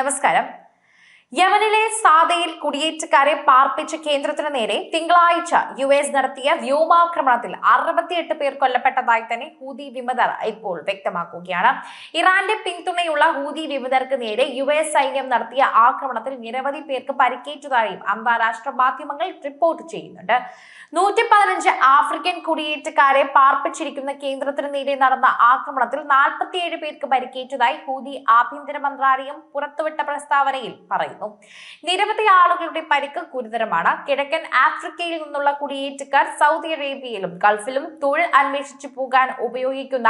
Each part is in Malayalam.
നമസ്കാരം. യമനിലെ സാദയിൽ കുടിയേറ്റക്കാരെ പാർപ്പിച്ച കേന്ദ്രത്തിന് നേരെ തിങ്കളാഴ്ച യു എസ് നടത്തിയ വ്യോമാക്രമണത്തിൽ അറുപത്തിയെട്ട് പേർ കൊല്ലപ്പെട്ടതായി തന്നെ ഹൂതി വിമതർ ഇപ്പോൾ വ്യക്തമാക്കുകയാണ്. ഇറാന്റെ പിന്തുണയുള്ള ഹൂതി വിമതർക്ക് നേരെ യു എസ് സൈന്യം നടത്തിയ ആക്രമണത്തിൽ നിരവധി പേർക്ക് പരിക്കേറ്റതായും അന്താരാഷ്ട്ര മാധ്യമങ്ങൾ റിപ്പോർട്ട് ചെയ്യുന്നുണ്ട്. നൂറ്റി പതിനഞ്ച് ആഫ്രിക്കൻ കുടിയേറ്റക്കാരെ പാർപ്പിച്ചിരിക്കുന്ന കേന്ദ്രത്തിന് നേരെ നടന്ന ആക്രമണത്തിൽ നാൽപ്പത്തിയേഴ് പേർക്ക് പരിക്കേറ്റതായി ഹൂതി ആഭ്യന്തര മന്ത്രാലയം പുറത്തുവിട്ട പ്രസ്താവനയിൽ പറയുന്നു. നിരവധി ആളുകളുടെ പരിക്ക് ഗുരുതരമാണ്. കിഴക്കൻ ആഫ്രിക്കയിൽ നിന്നുള്ള കുടിയേറ്റക്കാർ സൗദി അറേബ്യയിലും ഗൾഫിലും തൊഴിൽ അന്വേഷിച്ചു പോകാൻ ഉപയോഗിക്കുന്ന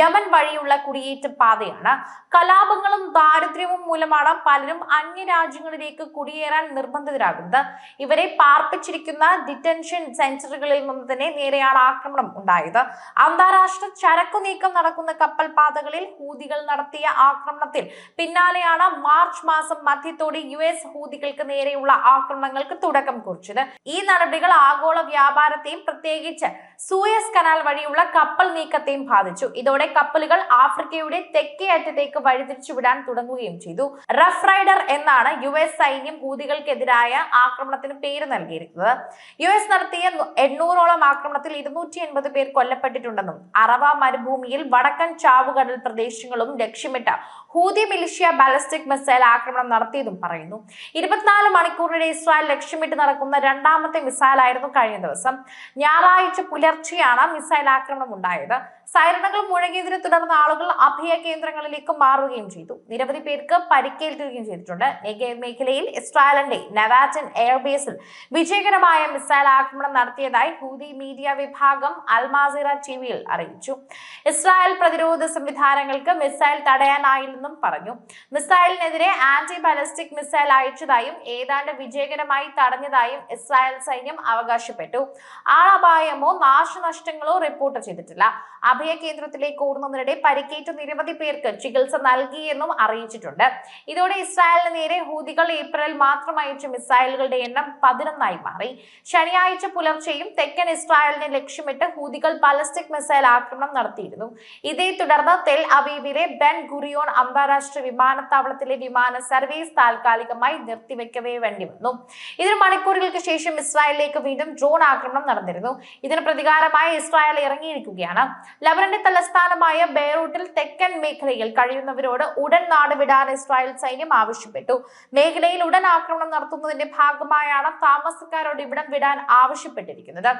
യമൻ വഴിയുള്ള കുടിയേറ്റ പാതയാണ്. കലാപങ്ങളും ദാരിദ്ര്യവും മൂലമാണ് പലരും അന്യരാജ്യങ്ങളിലേക്ക് കുടിയേറാൻ നിർബന്ധിതരാകുന്നത്. ഇവരെ പാർപ്പിച്ചിരിക്കുന്ന ഡിറ്റൻഷൻ സെന്ററുകളിൽ നിന്ന് തന്നെ നേരെയാണ് ആക്രമണം ഉണ്ടായത്. അന്താരാഷ്ട്ര ചരക്കു നീക്കം നടക്കുന്ന കപ്പൽ പാതകളിൽ ഹൂതികൾ നടത്തിയ ആക്രമണത്തിൽ പിന്നാലെയാണ് മാർച്ച് മാസം മധ്യത്തോടെ യു എസ് ഹൂതികൾക്ക് നേരെയുള്ള ആക്രമണങ്ങൾക്ക് തുടക്കം കുറിച്ചത്. ഈ നടപടികൾ ആഗോള വ്യാപാരത്തെയും പ്രത്യേകിച്ച് സൂയസ് കനാൽ വഴിയുള്ള കപ്പൽ നീക്കത്തെയും ബാധിച്ചു. ഇതോടെ കപ്പലുകൾ ആഫ്രിക്കയുടെ തെക്കേ അറ്റത്തേക്ക് വഴിതിരിച്ചു വിടാൻ തുടങ്ങുകയും ചെയ്തു. റഫ് റൈഡർ എന്നാണ് യു എസ് സൈന്യം ഹൂതികൾക്കെതിരായ ആക്രമണത്തിന് പേര് നൽകിയിരിക്കുന്നത്. യു എസ് നടത്തിയ എണ്ണൂറോളം ആക്രമണത്തിൽ ഇരുന്നൂറ്റി എൺപത് പേർ കൊല്ലപ്പെട്ടിട്ടുണ്ടെന്നും അറബ മരുഭൂമിയിൽ വടക്കൻ ചാവുകടൽ പ്രദേശങ്ങളും ലക്ഷ്യമിട്ട ഹൂതി മിലിഷ്യ ബാലിസ്റ്റിക് മിസൈൽ ആക്രമണം നടത്തിയതും പറയുന്നു. ഇരുപത്തിനാല് മണിക്കൂറിനിടെ ഇസ്രായേൽ ലക്ഷ്യമിട്ട് നടക്കുന്ന രണ്ടാമത്തെ മിസൈലായിരുന്നു കഴിഞ്ഞ ദിവസം. ഞായറാഴ്ച പുലർച്ചെയാണ് മിസൈൽ ആക്രമണം ഉണ്ടായത്. സൈറണകൾ മുഴങ്ങിയതിനെ തുടർന്ന് ആളുകൾ അഭയ കേന്ദ്രങ്ങളിലേക്ക് മാറുകയും ചെയ്തു. നിരവധി പേർക്ക് പരിക്കേൽക്കുകയും ചെയ്തിട്ടുണ്ട്. മേഖലയിൽ ഇസ്രായേലിന്റെ നവാറ്റൻ എയർബേസിൽ വിജയകരമായ മിസൈൽ ആക്രമണം നടത്തിയതായി ഹൂതി മീഡിയ വിഭാഗം അൽമാസിറ ടിവിയിൽ അറിയിച്ചു. ഇസ്രായേൽ പ്രതിരോധ സംവിധാനങ്ങൾക്ക് മിസൈൽ തടയാനായില്ലെന്നും പറഞ്ഞു. മിസൈലിനെതിരെ ആന്റി ബാലിസ്റ്റിക് മിസൈൽ അയച്ചതായും ഏതാണ്ട് വിജയകരമായി തടഞ്ഞതായും ഇസ്രായേൽ സൈന്യം അവകാശപ്പെട്ടു. ആളപായമോ നാശനഷ്ടങ്ങളോ റിപ്പോർട്ട് ചെയ്തിട്ടില്ല. അഭയ കേന്ദ്രത്തിലേക്ക് ഓടുന്നതിനിടെ പരിക്കേറ്റ നിരവധി പേർക്ക് ചികിത്സ നൽകിയെന്നും അറിയിച്ചിട്ടുണ്ട്. ഇതോടെ ഇസ്രായേലിന് നേരെ ഹൂതികൾ ഏപ്രിൽ മാത്രം അയച്ച മിസൈലുകളുടെ എണ്ണം പതിനൊന്നായി മാറി. ശനിയാഴ്ച പുലർച്ചെയും തെക്കൻ ഇസ്രായേലിനെ ലക്ഷ്യമിട്ട് ഹൂതികൾ ബാലിസ്റ്റിക് മിസൈൽ ആക്രമണം നടത്തിയിരുന്നു. ഇതേ തുടർന്ന് തെൽ അവീവിലെ ബെൻ ഗുറിയോൺ അന്താരാഷ്ട്ര വിമാനത്താവളത്തിലെ വിമാന സർവീസ് താൽക്കാലികമായി നിർത്തിവെക്കവേ വേണ്ടി വന്നു. ഇതിന് മണിക്കൂറുകൾക്ക് ശേഷം ഇസ്രായേലിലേക്ക് വീണ്ടും ഡ്രോൺ ആക്രമണം നടന്നിരുന്നു. ഇതിന് പ്രതികാരമായി ഇസ്രായേൽ ഇറങ്ങിയിരിക്കുകയാണ്. ലബനന്റെ തലസ്ഥാനമായ ബെയ്റൂട്ടിൽ തെക്കൻ മേഖലയിൽ കഴിയുന്നവരോട് ഉടൻ നാട് വിടാൻ ഇസ്രായേൽ സൈന്യം ആവശ്യപ്പെട്ടു. മേഖലയിൽ ഉടൻ ആക്രമണം നടത്തുന്നതിന്റെ ഭാഗമായാണ് താമസക്കാരോട് ഇവിടം വിടാൻ ആവശ്യപ്പെട്ടിരിക്കുന്നത്.